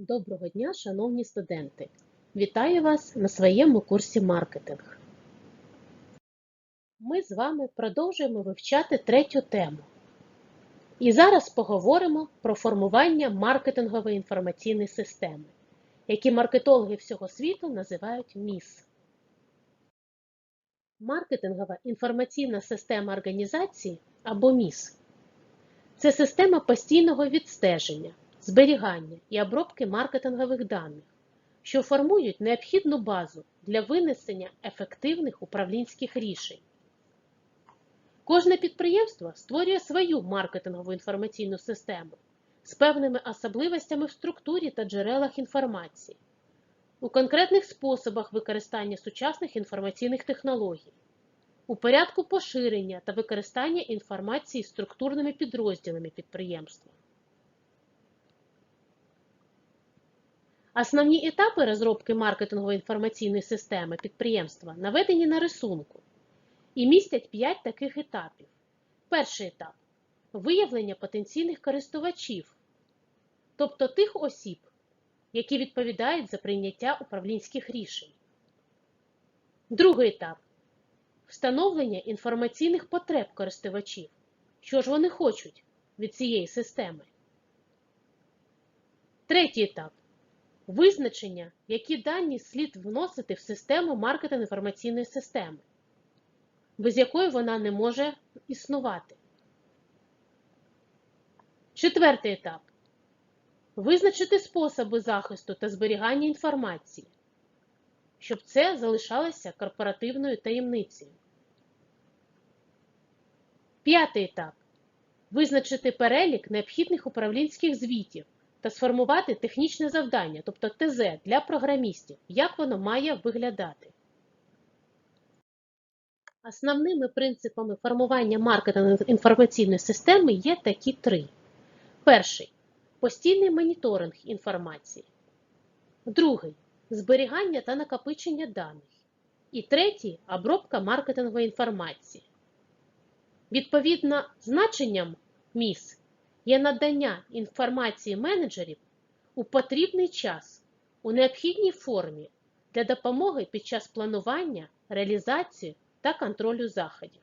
Доброго дня, шановні студенти! Вітаю вас на своєму курсі маркетинг. Ми з вами продовжуємо вивчати третю тему. І зараз поговоримо про формування маркетингової інформаційної системи, які маркетологи всього світу називають МІС. Маркетингова інформаційна система організації або МІС це система постійного відстеження, зберігання і обробки маркетингових даних, що формують необхідну базу для винесення ефективних управлінських рішень. Кожне підприємство створює свою маркетингову інформаційну систему з певними особливостями в структурі та джерелах інформації, у конкретних способах використання сучасних інформаційних технологій, у порядку поширення та використання інформації структурними підрозділами підприємства. Основні етапи розробки маркетингової інформаційної системи підприємства наведені на рисунку і містять 5 таких етапів. Перший етап виявлення потенційних користувачів, тобто тих осіб, які відповідають за прийняття управлінських рішень. Другий етап встановлення інформаційних потреб користувачів, що ж вони хочуть від цієї системи. Третій етап Визначення, які дані слід вносити в систему маркетинг інформаційної системи, без якої вона не може існувати. Четвертий етап. Визначити способи захисту та зберігання інформації, щоб це залишалося корпоративною таємницею. П'ятий етап. Визначити перелік необхідних управлінських звітів та сформувати технічне завдання, тобто ТЗ для програмістів, як воно має виглядати. Основними принципами формування маркетингу інформаційної системи є такі три. Перший постійний моніторинг інформації. Другий зберігання та накопичення даних. І третій обробка маркетингової інформації. Відповідно значенням МІС є надання інформації менеджерів у потрібний час у необхідній формі для допомоги під час планування, реалізації та контролю заходів.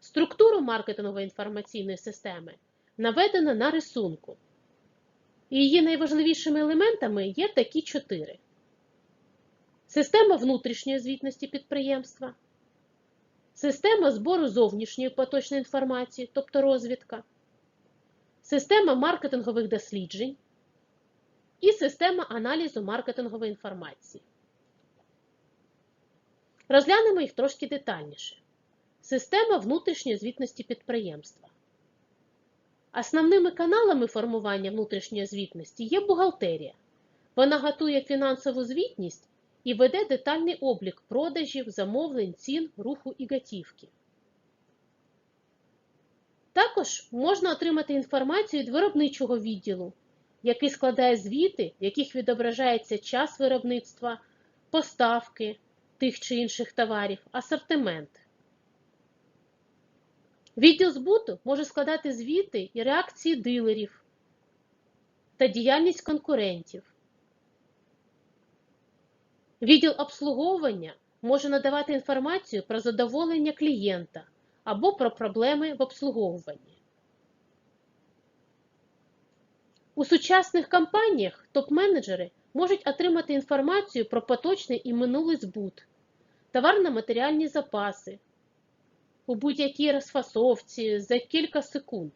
Структуру маркетингової інформаційної системи наведено на рисунку. Її найважливішими елементами є такі чотири: система внутрішньої звітності підприємства. Система збору зовнішньої поточної інформації, тобто розвідка, система маркетингових досліджень і система аналізу маркетингової інформації. Розглянемо їх трошки детальніше. Система внутрішньої звітності підприємства. Основними каналами формування внутрішньої звітності є бухгалтерія. Вона готує фінансову звітність і веде детальний облік продажів, замовлень, цін, руху і готівки. Також можна отримати інформацію від виробничого відділу, який складає звіти, в яких відображається час виробництва, поставки тих чи інших товарів, асортимент. Відділ збуту може складати звіти і реакції дилерів та діяльність конкурентів. Відділ обслуговування може надавати інформацію про задоволення клієнта або про проблеми в обслуговуванні. У сучасних компаніях топ-менеджери можуть отримати інформацію про поточний і минулий збут, товарно-матеріальні запаси у будь-якій розфасовці за кілька секунд.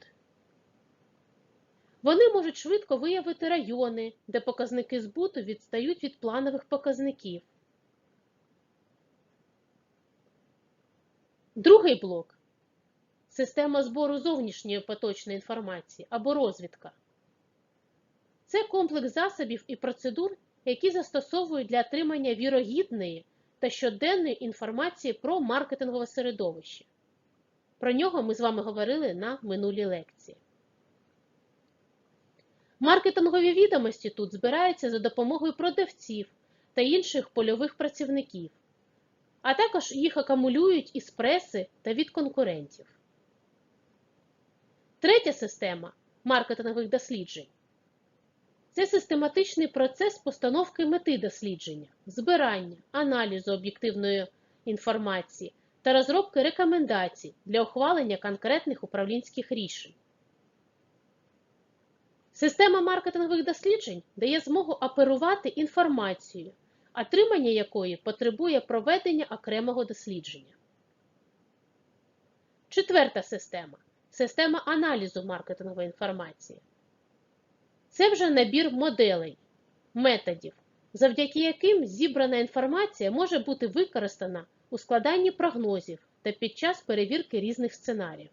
Вони можуть швидко виявити райони, де показники збуту відстають від планових показників. Другий блок система збору зовнішньої поточної інформації або розвідка. Це комплекс засобів і процедур, які застосовують для отримання вірогідної та щоденної інформації про маркетингове середовище. Про нього ми з вами говорили на минулій лекції. Маркетингові відомості тут збираються за допомогою продавців та інших польових працівників, а також їх акумулюють із преси та від конкурентів. Третя система маркетингових досліджень це систематичний процес постановки мети дослідження, збирання, аналізу об'єктивної інформації та розробки рекомендацій для ухвалення конкретних управлінських рішень. Система маркетингових досліджень дає змогу оперувати інформацією, отримання якої потребує проведення окремого дослідження. Четверта система система аналізу маркетингової інформації. Це вже набір моделей, методів, завдяки яким зібрана інформація може бути використана у складанні прогнозів та під час перевірки різних сценаріїв.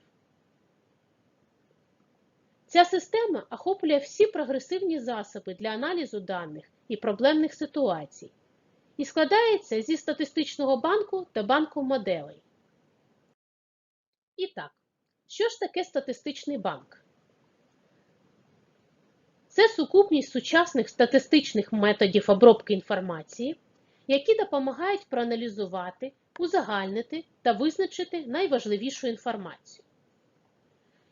Ця система охоплює всі прогресивні засоби для аналізу даних і проблемних ситуацій і складається зі статистичного банку та банку моделей. І так, що ж таке статистичний банк? Це сукупність сучасних статистичних методів обробки інформації, які допомагають проаналізувати, узагальнити та визначити найважливішу інформацію.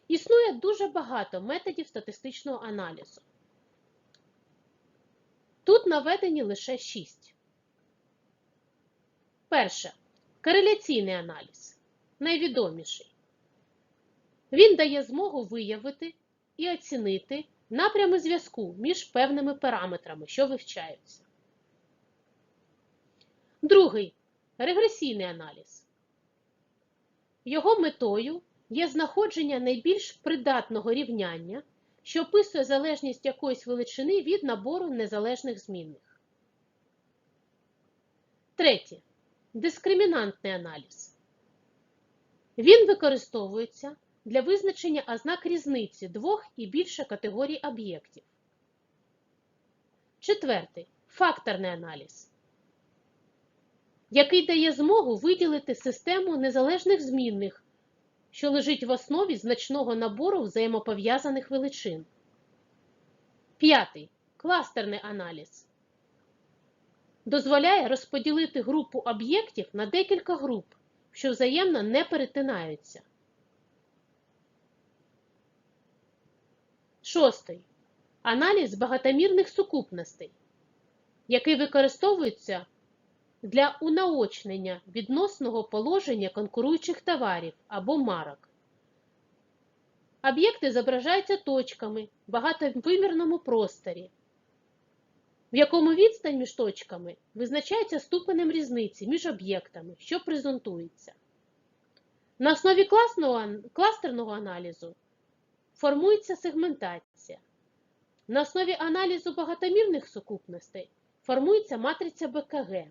Існує дуже багато методів статистичного аналізу. Тут наведені лише 6. Перше. Кореляційний аналіз. Найвідоміший. Він дає змогу виявити і оцінити напрями зв'язку між певними параметрами, що вивчаються. Другий регресійний аналіз. Його метою є знаходження найбільш придатного рівняння, що описує залежність якоїсь величини від набору незалежних змінних. Третє. Дискримінантний аналіз. Він використовується для визначення ознак різниці двох і більше категорій об'єктів. Четвертий факторний аналіз, який дає змогу виділити систему незалежних змінних, що лежить в основі значного набору взаємопов'язаних величин. П'ятий кластерний аналіз. Дозволяє розподілити групу об'єктів на декілька груп, що взаємно не перетинаються. Шостий. Аналіз багатомірних сукупностей, який використовується для унаочнення відносного положення конкуруючих товарів або марок. Об'єкти зображаються точками в багатовимірному просторі, в якому відстань між точками визначається ступенем різниці між об'єктами, що презентуються. На основі класного, кластерного аналізу формується сегментація. На основі аналізу багатомірних сукупностей формується матриця БКГ.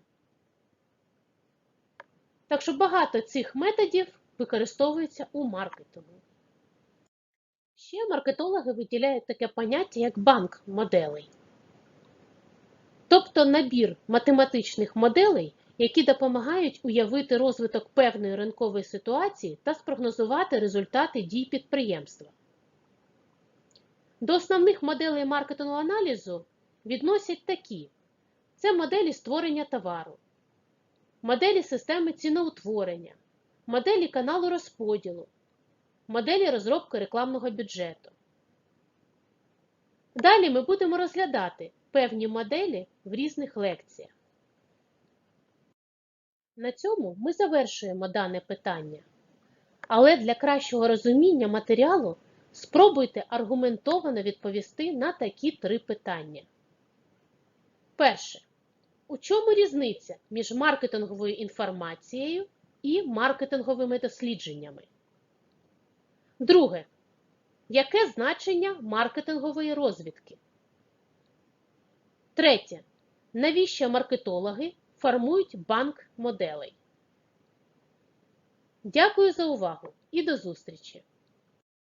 Так що багато цих методів використовується у маркетингу. Ще маркетологи виділяють таке поняття, як банк моделей. Тобто набір математичних моделей, які допомагають уявити розвиток певної ринкової ситуації та спрогнозувати результати дій підприємства. До основних моделей маркетингового аналізу відносять такі: це моделі створення товару, моделі системи ціноутворення, моделі каналу розподілу, моделі розробки рекламного бюджету. Далі ми будемо розглядати певні моделі в різних лекціях. На цьому ми завершуємо дане питання. Але для кращого розуміння матеріалу спробуйте аргументовано відповісти на такі три питання. Перше. У чому різниця між маркетинговою інформацією і маркетинговими дослідженнями? Друге. Яке значення маркетингової розвідки? Третє. Навіщо маркетологи формують банк моделей? Дякую за увагу і до зустрічі!